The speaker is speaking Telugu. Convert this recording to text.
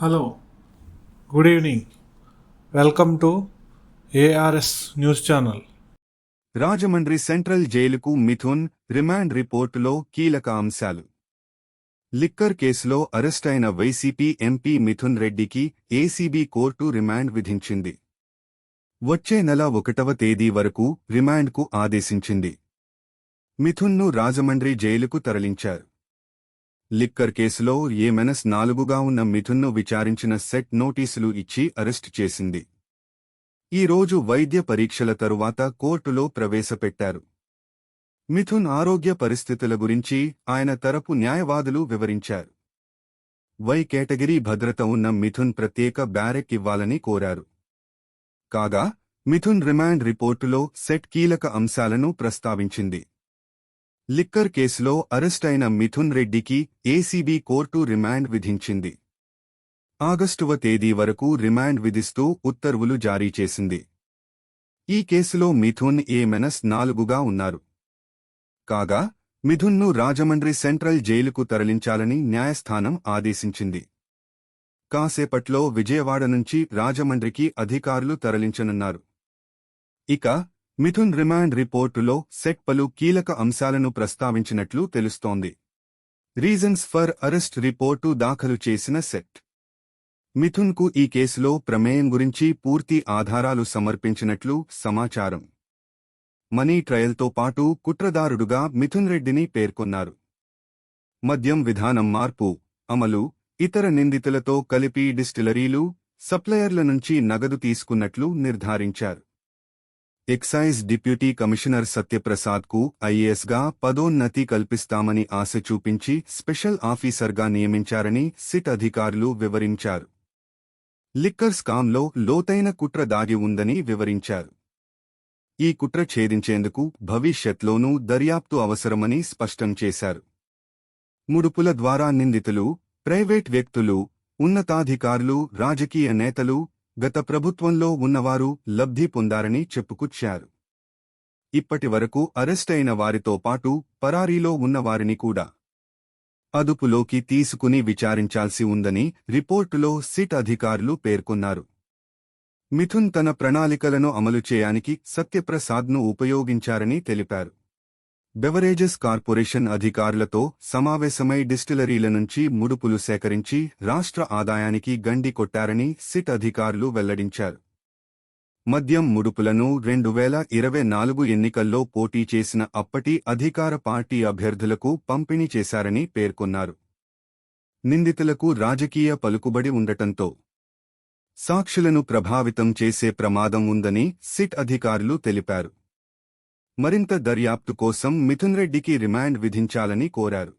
Hello good evening. Welcome to ARS news channel. Rajahmundry central జైలుకు మిథున్ రిమాండ్ రిపోర్టులో కీలక అంశాలు. లిక్కర్ కేసులో అరెస్టైన వైసీపీ ఎంపీ మిథున్ రెడ్డికి ఏసీబీ కోర్టు రిమాండ్ విధించింది. వచ్చే నెల ఒకటవ తేదీ వరకు రిమాండ్కు ఆదేశించింది. మిథున్ను రాజమండ్రి జైలుకు తరలించారు. లిక్కర్ కేసులో ఏమెనస్ నాలుగుగా ఉన్న మిథున్ను విచారించిన సెట్ నోటీసులు ఇచ్చి అరెస్టు చేసింది. ఈ రోజు వైద్య పరీక్షల తరువాత కోర్టులో ప్రవేశపెట్టారు. మిథున్ ఆరోగ్య పరిస్థితుల గురించి ఆయన తరపు న్యాయవాదులు వివరించారు. వై కేటగిరీ భద్రత ఉన్న మిథున్ ప్రత్యేక బ్యారెక్ ఇవ్వాలని కోరారు. కాగా మిథున్ రిమాండ్ రిపోర్టులో సెట్ కీలక అంశాలను ప్రస్తావించింది. లిక్కర్ కేసులో అరెస్టైన మిథున్ రెడ్డికి ఏసీబీ కోర్టు రిమాండ్ విధించింది. ఆగస్టువ తేదీ వరకు రిమాండ్ విధిస్తూ ఉత్తర్వులు జారీ చేసింది. ఈ కేసులో మిథున్ ఏ మెనస్ నాలుగుగా ఉన్నారు. కాగా మిథున్ను రాజమండ్రి సెంట్రల్ జైలుకు తరలించాలని న్యాయస్థానం ఆదేశించింది. కాసేపట్లో విజయవాడ నుంచి రాజమండ్రికి అధికారులు తరలించనున్నారు. ఇక మిథున్ రిమాండ్ రిపోర్టులో సెట్ పలు కీలక అంశాలను ప్రస్తావించినట్లు తెలుస్తోంది. రీజన్స్ ఫర్ అరెస్ట్ రిపోర్టు దాఖలు చేసిన సెట్. మిథున్కు ఈ కేసులో ప్రమేయం గురించి పూర్తి ఆధారాలు సమర్పించినట్లు సమాచారం. మనీ ట్రయల్తో పాటు కుట్రదారుడుగా మిథున్ రెడ్డిని పేర్కొన్నారు. మద్యం విధానం మార్పు అమలు ఇతర నిందితులతో కలిపి డిస్టిలరీలు సప్లయర్ల నుంచి నగదు తీసుకున్నట్లు నిర్ధారించారు. ఎక్సైజ్ డిప్యూటీ కమిషనర్ సత్యప్రసాద్కు ఐఏఎస్గా పదోన్నతి కల్పిస్తామని ఆశ చూపించి స్పెషల్ ఆఫీసర్గా నియమించారని సిట్ అధికారులు వివరించారు. లిక్కర్ స్కామ్లో లోతైన కుట్ర దాగి ఉందని వివరించారు. ఈ కుట్ర ఛేదించేందుకు భవిష్యత్లోనూ దర్యాప్తు అవసరమని స్పష్టం చేశారు. ముడుపుల ద్వారా నిందితులు ప్రైవేట్ వ్యక్తులు ఉన్నతాధికారులు రాజకీయ నేతలు గత ప్రభుత్వంలో ఉన్నవారు లబ్ధి పొందారని చెప్పుకొచ్చారు. ఇప్పటి వరకు అరెస్టైన వారితో పాటు పరారీలో ఉన్నవారిని కూడా అదుపులోకి తీసుకుని విచారించాల్సి ఉందని రిపోర్టులో సిట్ అధికారులు పేర్కొన్నారు. మిథున్ తన ప్రణాళికలను అమలు చేయడానికి సత్యప్రసాద్ను ఉపయోగించారని తెలిపారు. బెవరేజెస్ కార్పొరేషన్ అధికారులతో సమావేశమై డిస్టిలరీల నుంచి ముడుపులు సేకరించి రాష్ట్ర ఆదాయానికి గండి కొట్టారని సిట్ అధికారులు వెల్లడించారు. మద్యం ముడుపులను రెండు వేల ఇరవై నాలుగు ఎన్నికల్లో పోటీ చేసిన అప్పటి అధికార పార్టీ అభ్యర్థులకు పంపిణీ చేశారని పేర్కొన్నారు. నిందితులకు రాజకీయ పలుకుబడి ఉండటంతో సాక్షులను ప్రభావితం చేసే ప్రమాదం ఉందని సిట్ అధికారులు తెలిపారు. మరింత దర్యాప్తు కోసం మిథున్ రెడ్డికి రిమాండ్ విధించాలని కోరారు.